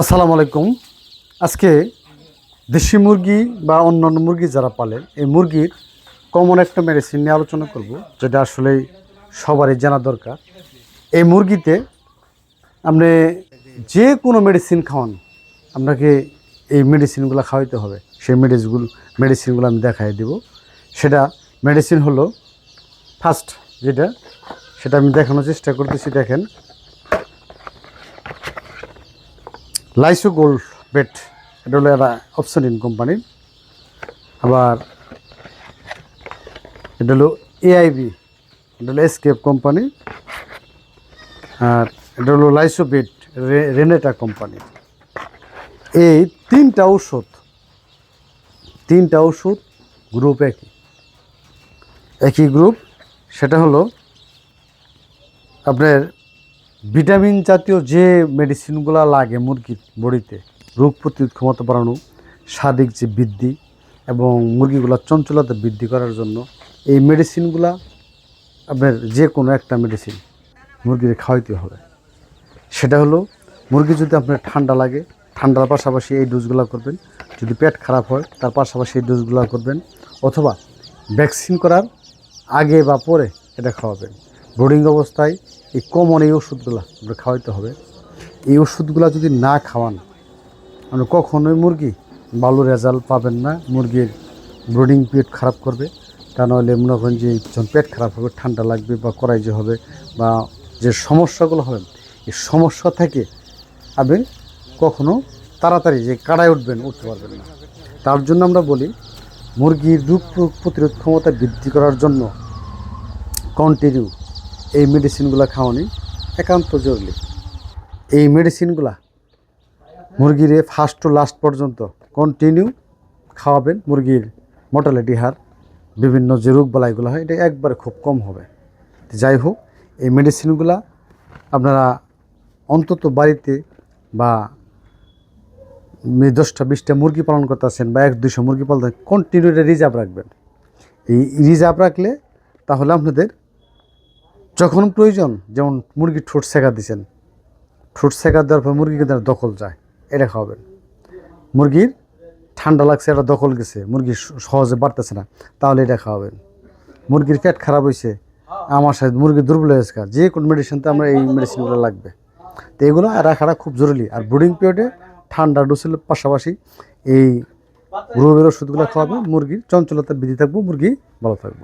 আসসালামু আলাইকুম। আজকে দেশি মুরগি বা অন্যান্য মুরগি যারা পালেন এই মুরগির কমন একটা মেডিসিন নিয়ে আলোচনা করব, যেটা আসলে সবারই জানা দরকার। এই মুরগিতে আপনি যে কোনো মেডিসিন খাওয়ান, আপনাকে এই মেডিসিনগুলো খাওয়াইতে হবে। সেই মেডিসিনগুলো মেডিসিনগুলো আমি দেখাই দেব। সেটা মেডিসিন হলো ফার্স্ট যেটা, সেটা আমি দেখানোর চেষ্টা করতেছি, দেখেন। লাইসো গোল্ড বেট, এটা হলো একটা অপশন ইন কোম্পানির আবার এটা হলো এআইবি এটা হলো এসকেপ কোম্পানি আর এটা হলো লাইসো বেট রেনেটা কোম্পানি এই তিনটা ঔষধ, তিনটা ওষুধ গ্রুপ একই। একই গ্রুপ সেটা হলো আপনার ভিটামিন জাতীয় যে মেডিসিনগুলো লাগে মুরগির বডিতে, রোগ প্রতিরোধ ক্ষমতা বাড়ানো শারীরিক যে বৃদ্ধি এবং মুরগিগুলোর চঞ্চলতা বৃদ্ধি করার জন্য এই মেডিসিনগুলা আপনার যে কোনো একটা মেডিসিন মুরগির খাওয়াইতে হবে। সেটা হলো, মুরগি যদি আপনার ঠান্ডা লাগে, ঠান্ডার পাশাপাশি এই ডোজগুলো করবেন। যদি পেট খারাপ হয়, তার পাশাপাশি এই ডোজগুলো করবেন। অথবা ভ্যাকসিন করার আগে বা পরে এটা খাওয়াবেন। ব্রোডিং অবস্থায় এই কমন এই ওষুধগুলো আপনার খাওয়াইতে হবে। এই ওষুধগুলো যদি না খাওয়ান আপনি কখনোই মুরগি ভালো রেজাল্ট পাবেন না। মুরগির ব্রোডিং পিরিয়ড খারাপ করবে। তা নাহলে মনে করেন যে যখন পেট খারাপ হবে, ঠান্ডা লাগবে বা করাই যে হবে বা যে সমস্যাগুলো হবে, এই সমস্যা থেকে আপনি কখনো তাড়াতাড়ি যে কাড়ায় উঠবেন, উঠতে পারবেন না। তার জন্য আমরা বলি, মুরগির রোগ প্রো- প্রতিরোধ ক্ষমতা বৃদ্ধি করার জন্য কন্টিনিউ এই মেডিসিনগুলো খাওয়ানি একান্ত জরুরি। এই মেডিসিনগুলা মুরগির ফার্স্ট টু লাস্ট পর্যন্ত কন্টিনিউ খাওয়াবেন মুরগির মর্টালিটি হার, বিভিন্ন যে রোগ বালাইগুলো হয়, এটা একবারে খুব কম হবে। যাই হোক, এই মেডিসিনগুলা আপনারা অন্তত বাড়িতে বা দশটা, বিশটা মুরগি পালন করতে করতেছেন বা এক দুশো মুরগি পালন কন্টিনিউ রিজার্ভ রাখবেন। এই রিজার্ভ রাখলে তাহলে আপনাদের যখন প্রয়োজন, যেমন মুরগির ঠোঁট সেকা দিচ্ছেন ঠোঁট সেকা দেওয়ার পর মুরগিকে তার দখল যায় এটা খাওয়াবেন মুরগির ঠান্ডা লাগছে এটা দখল গেছে, মুরগি সহজে বাড়তেছে না, তাহলে এটা খাওয়াবেন মুরগির পেট খারাপ হয়েছে আমার সাথে মুরগি দুর্বল হয়েছে যে কোনো মেডিসিনতে আমরা এই মেডিসিনগুলো লাগবে। তো এগুলো রাখাটা খুব জরুরি, আর ব্রুডিং পিরিয়ডে ঠান্ডা ডোসের পাশাপাশি এই রোগের ওষুধগুলো খাওয়াবে, মুরগির চঞ্চলতা বৃদ্ধি থাকব, মুরগি ভালো থাকব।